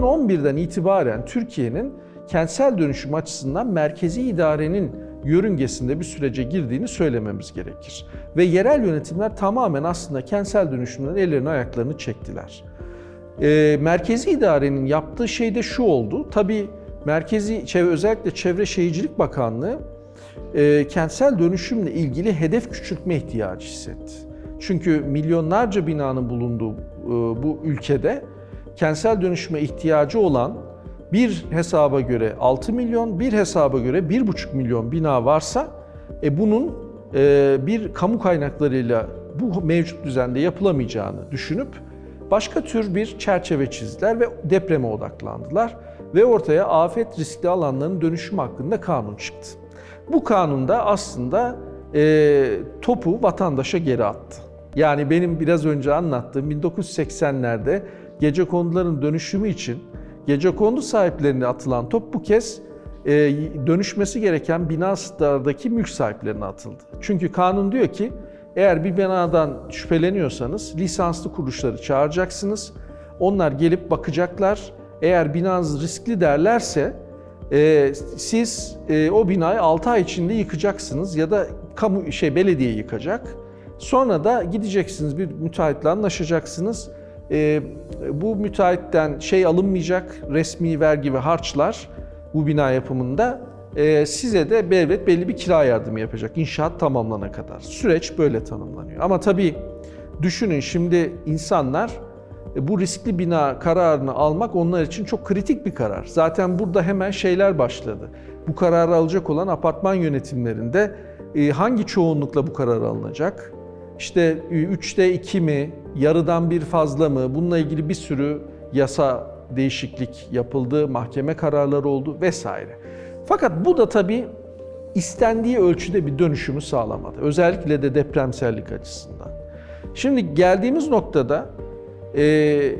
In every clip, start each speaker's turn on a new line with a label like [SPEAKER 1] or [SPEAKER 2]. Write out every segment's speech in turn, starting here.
[SPEAKER 1] 2011'den itibaren Türkiye'nin kentsel dönüşüm açısından merkezi idarenin yörüngesinde bir sürece girdiğini söylememiz gerekir. Ve yerel yönetimler tamamen aslında kentsel dönüşümden ellerini ayaklarını çektiler. Ee, merkezi idarenin yaptığı şey de şu oldu. Tabii merkezi özellikle Çevre Şehircilik Bakanlığı e, kentsel dönüşümle ilgili hedef küçültme ihtiyacı hissetti. Çünkü milyonlarca binanın bulunduğu e, bu ülkede kentsel dönüşüme ihtiyacı olan bir hesaba göre 6 milyon, bir hesaba göre 1,5 milyon bina varsa e, bunun e, bir kamu kaynaklarıyla bu mevcut düzende yapılamayacağını düşünüp başka tür bir çerçeve çizdiler ve depreme odaklandılar ve ortaya afet riskli alanların dönüşümü hakkında kanun çıktı. Bu kanunda aslında e, topu vatandaşa geri attı. Yani benim biraz önce anlattığım 1980'lerde gece konduların dönüşümü için gece kondu sahiplerine atılan top bu kez e, dönüşmesi gereken binalardaki mülk sahiplerine atıldı. Çünkü kanun diyor ki eğer bir binadan şüpheleniyorsanız lisanslı kuruluşları çağıracaksınız. Onlar gelip bakacaklar. Eğer binanız riskli derlerse e, siz e, o binayı 6 ay içinde yıkacaksınız ya da kamu şey belediye yıkacak. Sonra da gideceksiniz bir müteahhitle anlaşacaksınız. E, bu müteahhitten şey alınmayacak resmi vergi ve harçlar bu bina yapımında e, size de devlet belli bir kira yardımı yapacak inşaat tamamlanana kadar. Süreç böyle tanımlanıyor. Ama tabii düşünün şimdi insanlar e, bu riskli bina kararını almak onlar için çok kritik bir karar. Zaten burada hemen şeyler başladı. Bu kararı alacak olan apartman yönetimlerinde e, hangi çoğunlukla bu karar alınacak? İşte 3'te 2 mi, yarıdan bir fazla mı? Bununla ilgili bir sürü yasa değişiklik yapıldı, mahkeme kararları oldu vesaire. Fakat bu da tabii istendiği ölçüde bir dönüşümü sağlamadı. Özellikle de depremsellik açısından. Şimdi geldiğimiz noktada e,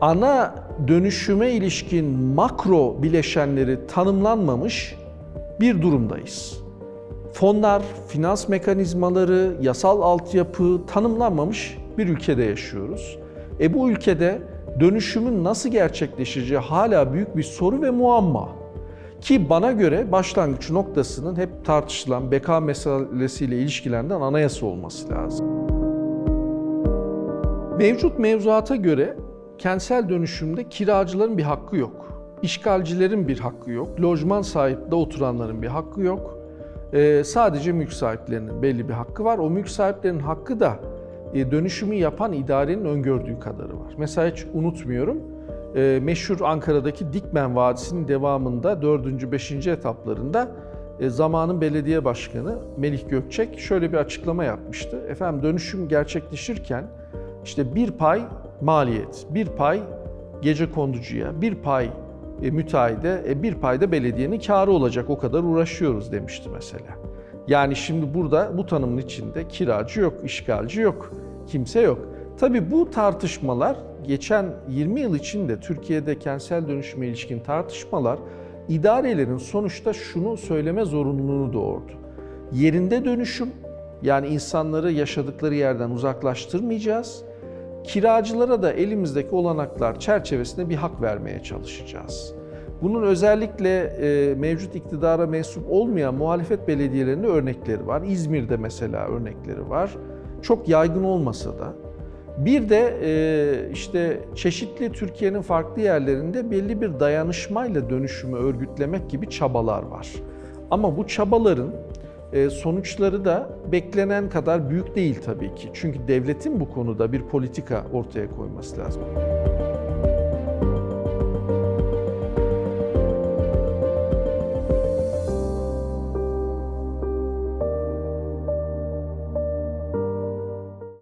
[SPEAKER 1] ana dönüşüme ilişkin makro bileşenleri tanımlanmamış bir durumdayız. Fonlar, finans mekanizmaları, yasal altyapı tanımlanmamış bir ülkede yaşıyoruz. E bu ülkede dönüşümün nasıl gerçekleşeceği hala büyük bir soru ve muamma. Ki bana göre başlangıç noktasının hep tartışılan beka meselesiyle ilişkilenen anayasa olması lazım. Mevcut mevzuata göre kentsel dönüşümde kiracıların bir hakkı yok. İşgalcilerin bir hakkı yok. Lojman sahipte oturanların bir hakkı yok. Ee, sadece mülk sahiplerinin belli bir hakkı var. O mülk sahiplerinin hakkı da dönüşümü yapan idarenin öngördüğü kadarı var. Mesela hiç unutmuyorum. E, meşhur Ankara'daki Dikmen Vadisi'nin devamında 4. 5. etaplarında e, zamanın belediye başkanı Melih Gökçek şöyle bir açıklama yapmıştı. Efendim dönüşüm gerçekleşirken işte bir pay maliyet, bir pay gece konducuya, bir pay e, müteahhide, e, bir pay da belediyenin karı olacak. O kadar uğraşıyoruz demişti mesela. Yani şimdi burada bu tanımın içinde kiracı yok, işgalci yok, kimse yok. Tabii bu tartışmalar geçen 20 yıl içinde Türkiye'de kentsel dönüşüme ilişkin tartışmalar idarelerin sonuçta şunu söyleme zorunluluğunu doğurdu. Yerinde dönüşüm yani insanları yaşadıkları yerden uzaklaştırmayacağız. Kiracılara da elimizdeki olanaklar çerçevesinde bir hak vermeye çalışacağız. Bunun özellikle e, mevcut iktidara mensup olmayan muhalefet belediyelerinde örnekleri var. İzmir'de mesela örnekleri var. Çok yaygın olmasa da. Bir de e, işte çeşitli Türkiye'nin farklı yerlerinde belli bir dayanışmayla dönüşümü örgütlemek gibi çabalar var. Ama bu çabaların e, sonuçları da beklenen kadar büyük değil tabii ki. Çünkü devletin bu konuda bir politika ortaya koyması lazım.